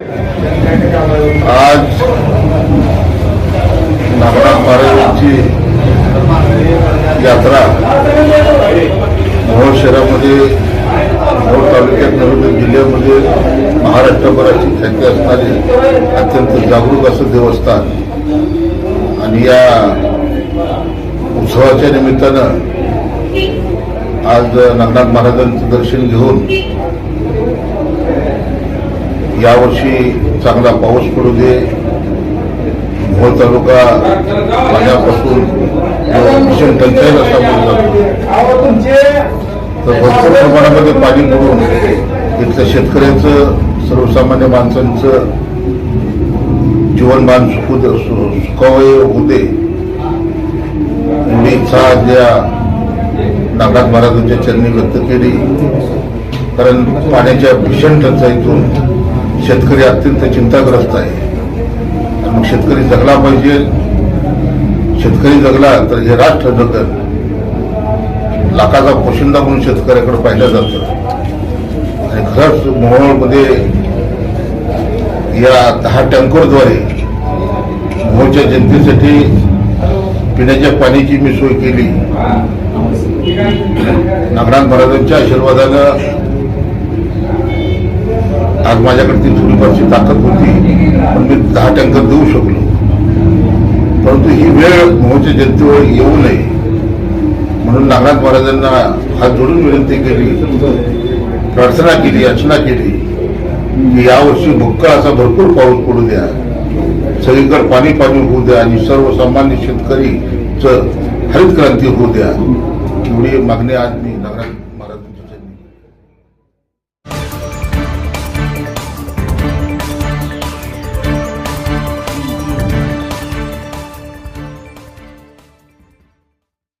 आज नागनाथ महाराजांची यात्रा मोहोळ शहरामध्ये मोहोळ तालुक्यात नवी जिल्ह्यामध्ये महाराष्ट्रभराची ख्याती असणारे अत्यंत जागरूक असं देवस्थान आणि या उत्सवाच्या निमित्तानं आज नागनाथ महाराजांचं दर्शन घेऊन यावर्षी चांगला पाऊस पडू दे. भोर तालुका पाण्यापासून भीषण टंचाईला असा जातो. तर भरपूर प्रमाणामध्ये पाणी पडून इथलं शेतकऱ्यांचं सर्वसामान्य माणसांचं जीवनमान सुखू दे- सुखावय होऊ दे. एवढी इच्छा आज या नागनाथ महाराजांच्या चरणी व्यक्त केली. कारण पाण्याच्या भीषण टंचाईतून शेतकरी अत्यंत चिंताग्रस्त आहे. मग शेतकरी जगला पाहिजे. शेतकरी जगला तर हे राष्ट्र जगल. लाखाचा पोशिंदा म्हणून शेतकऱ्याकडे पाहिलं जातं. आणि खरंच मोहोळमध्ये या दहा टँकरद्वारे मोहोळच्या जनतेसाठी पिण्याच्या पाण्याची मी सोय केली. नागनाथ महाराजांच्या आशीर्वादानं आज माझ्याकडे ती थोडीफारची ताकद होती पण मी दहा टँकर देऊ शकलो. परंतु ही वेळ मोहच्या जनतेवर येऊ नये. म्हणून नागनाथ महाराजांना हात जोडून विनंती केली प्रार्थना केली अर्चना केली की यावर्षी भुक्का असा भरपूर पाऊस पडू द्या. सगळीकडे पाणी पाणी होऊ द्या आणि सर्वसामान्य शेतकरी हरित क्रांती होऊ द्या. एवढी मागणी आज मी नागनाथ महाराजांच्या